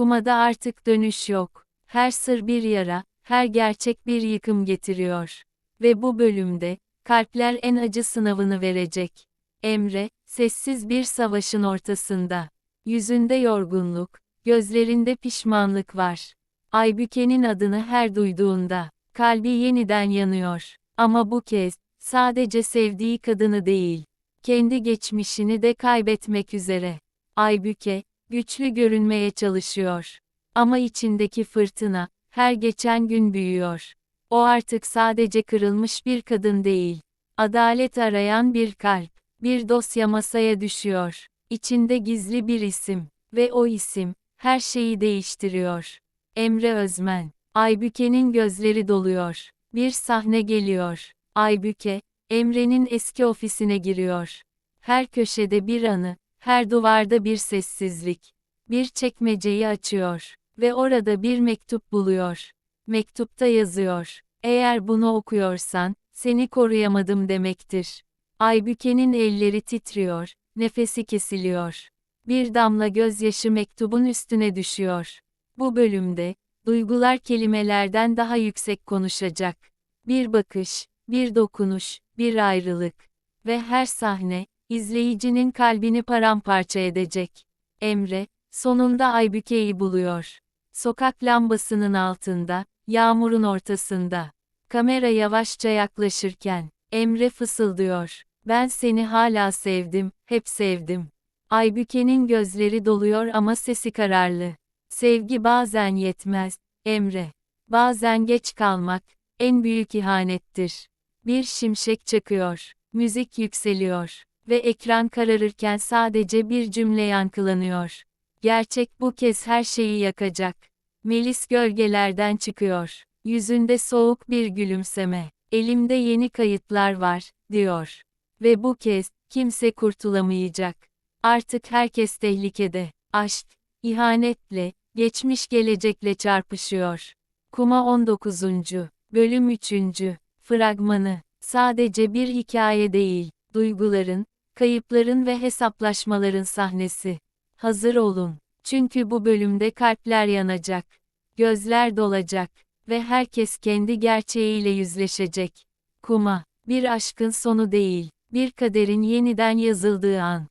Kumada artık dönüş yok. Her sır bir yara, her gerçek bir yıkım getiriyor. Ve bu bölümde, kalpler en acı sınavını verecek. Emre, sessiz bir savaşın ortasında. Yüzünde yorgunluk, gözlerinde pişmanlık var. Aybüke'nin adını her duyduğunda, kalbi yeniden yanıyor. Ama bu kez, sadece sevdiği kadını değil, kendi geçmişini de kaybetmek üzere. Aybüke, güçlü görünmeye çalışıyor. Ama içindeki fırtına, her geçen gün büyüyor. O artık sadece kırılmış bir kadın değil. Adalet arayan bir kalp, bir dosya masaya düşüyor. İçinde gizli bir isim ve o isim her şeyi değiştiriyor. Emre Özmen. Aybüke'nin gözleri doluyor. Bir sahne geliyor. Aybüke, Emre'nin eski ofisine giriyor. Her köşede bir anı, her duvarda bir sessizlik. Bir çekmeceyi açıyor ve orada bir mektup buluyor. Mektupta yazıyor: Eğer bunu okuyorsan seni koruyamadım demektir. Aybüke'nin elleri titriyor, nefesi kesiliyor. Bir damla gözyaşı mektubun üstüne düşüyor. Bu bölümde duygular kelimelerden daha yüksek konuşacak. Bir bakış, bir dokunuş, bir ayrılık ve her sahne izleyicinin kalbini paramparça edecek. Emre sonunda Aybüke'yi buluyor. Sokak lambasının altında, yağmurun ortasında. Kamera yavaşça yaklaşırken Emre fısıldıyor. Ben seni hala sevdim, hep sevdim. Aybüke'nin gözleri doluyor ama sesi kararlı. Sevgi bazen yetmez, Emre. Bazen geç kalmak, en büyük ihanettir. Bir şimşek çakıyor, müzik yükseliyor ve ekran kararırken sadece bir cümle yankılanıyor. Gerçek bu kez her şeyi yakacak. Melis gölgelerden çıkıyor. Yüzünde soğuk bir gülümseme. Elimde yeni kayıtlar var, diyor. Ve bu kez, kimse kurtulamayacak. Artık herkes tehlikede. Aşk, ihanetle, geçmiş gelecekle çarpışıyor. Kuma 19. Bölüm 3. Fragmanı. Sadece bir hikaye değil, duyguların, kayıpların ve hesaplaşmaların sahnesi. Hazır olun. Çünkü bu bölümde kalpler yanacak. Gözler dolacak ve herkes kendi gerçeğiyle yüzleşecek. Kuma, bir aşkın sonu değil, bir kaderin yeniden yazıldığı an.